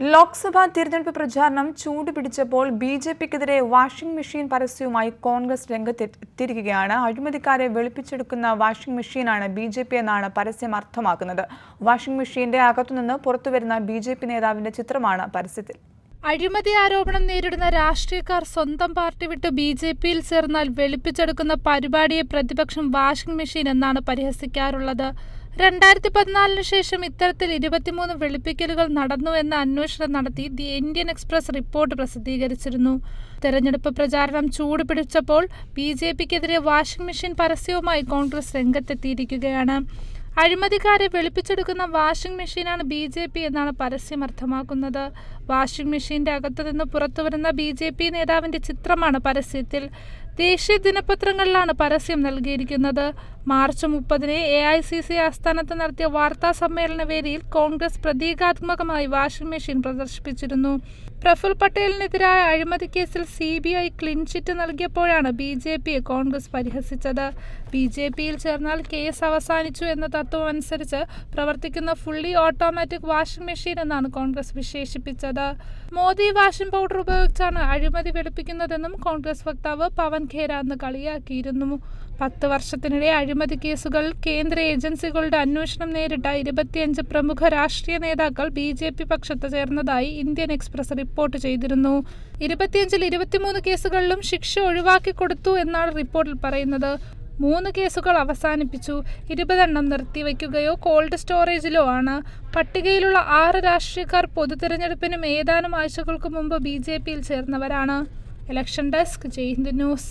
ലോക്സഭാ തിരഞ്ഞെടുപ്പ് പ്രചാരണം ചൂടുപിടിച്ചപ്പോൾ ബി ജെ പിക്കെതിരെ വാഷിംഗ് മെഷീൻ പരസ്യവുമായി കോൺഗ്രസ് രംഗത്തെത്തിയിരിക്കുകയാണ്. അഴിമതിക്കാരെ വെളുപ്പിച്ചെടുക്കുന്ന വാഷിംഗ് മെഷീനാണ് ബി ജെ പി എന്നാണ് പരസ്യം അർത്ഥമാക്കുന്നത്. വാഷിംഗ് മെഷീന്റെ അകത്തുനിന്ന് പുറത്തുവരുന്ന ബി ജെ പി നേതാവിന്റെ ചിത്രമാണ് പരസ്യത്തിൽ. അഴിമതി ആരോപണം നേരിടുന്ന രാഷ്ട്രീയക്കാർ സ്വന്തം പാർട്ടി വിട്ട് ബി ജെ പിയിൽ ചേർന്നാൽ വെളുപ്പിച്ചെടുക്കുന്ന പരിപാടിയെ പ്രതിപക്ഷം വാഷിംഗ് മെഷീൻ എന്നാണ് പരിഹസിക്കാറുള്ളത്. രണ്ടായിരത്തി പതിനാലിന് ശേഷം ഇത്തരത്തിൽ ഇരുപത്തിമൂന്ന് വെളുപ്പിക്കലുകൾ നടന്നു എന്ന അന്വേഷണം നടത്തി ദി ഇന്ത്യൻ എക്സ്പ്രസ് റിപ്പോർട്ട് പ്രസിദ്ധീകരിച്ചിരുന്നു. തെരഞ്ഞെടുപ്പ് പ്രചാരണം ചൂടുപിടിച്ചപ്പോൾ ബി ജെ പിക്കെതിരെ വാഷിംഗ് മെഷീൻ പരസ്യവുമായി കോൺഗ്രസ് രംഗത്തെത്തിയിരിക്കുകയാണ്. അഴിമതിക്കാരെ വെളുപ്പിച്ചെടുക്കുന്ന വാഷിംഗ് മെഷീനാണ് ബി ജെ പി എന്നാണ് പരസ്യം അർത്ഥമാക്കുന്നത്. വാഷിംഗ് മെഷീന്റെ അകത്തു നിന്ന് പുറത്തുവരുന്ന ബി ജെ പി നേതാവിന്റെ ചിത്രമാണ് പരസ്യത്തിൽ ദേശീയ ദിനപത്രങ്ങളിലാണ് പരസ്യം നൽകിയിരിക്കുന്നത്. മാർച്ച് മുപ്പതിന് എ ഐ സി സി ആസ്ഥാനത്ത് നടത്തിയ വാർത്താ സമ്മേളന വേദിയിൽ കോൺഗ്രസ് പ്രതീകാത്മകമായി വാഷിംഗ് മെഷീൻ പ്രദർശിപ്പിച്ചിരുന്നു. പ്രഫുൽ പട്ടേലിനെതിരായ അഴിമതി കേസിൽ C B I clean chit നൽകിയപ്പോഴാണ് B J പിയെ കോൺഗ്രസ് പരിഹസിച്ചത്. ബി ജെ പിയിൽ ചേർന്നാൽ കേസ് അവസാനിച്ചു എന്ന തത്വം അനുസരിച്ച് പ്രവർത്തിക്കുന്ന ഫുള്ളി ഓട്ടോമാറ്റിക് വാഷിംഗ് മെഷീൻ എന്നാണ് കോൺഗ്രസ് വിശേഷിപ്പിച്ചത്. മോദി വാഷിംഗ് പൗഡർ ഉപയോഗിച്ചാണ് അഴിമതി വെളുപ്പിക്കുന്നതെന്നും കോൺഗ്രസ് വക്താവ് പവൻ ഖേര അന്ന് കളിയാക്കിയിരുന്നു. പത്ത് വർഷത്തിനിടെ അഴിമതി കേസുകൾ കേന്ദ്ര ഏജൻസികളുടെ അന്വേഷണം നേരിട്ട ഇരുപത്തിയഞ്ച് പ്രമുഖ രാഷ്ട്രീയ നേതാക്കൾ ബി ജെ പി പക്ഷത്ത് ചേർന്നതായി ഇന്ത്യൻ എക്സ്പ്രസ് റിപ്പോർട്ട് ചെയ്തിരുന്നു. ഇരുപത്തിയഞ്ചിൽ ഇരുപത്തിമൂന്ന് കേസുകളിലും ശിക്ഷ ഒഴിവാക്കി കൊടുത്തു എന്നാണ് റിപ്പോർട്ടിൽ പറയുന്നത്. മൂന്ന് കേസുകൾ അവസാനിപ്പിച്ചു. ഇരുപതെണ്ണം നിർത്തിവെക്കുകയോ കോൾഡ് സ്റ്റോറേജിലോ ആണ്. പട്ടികയിലുള്ള ആറ് രാഷ്ട്രീയക്കാർ പൊതു തിരഞ്ഞെടുപ്പിനും ഏതാനും ആഴ്ചകൾക്ക് മുമ്പ് ബി ജെ പിയിൽ ചേർന്നവരാണ്. ഇലക്ഷൻ ഡെസ്ക് ചെയ്യുന്ന ന്യൂസ്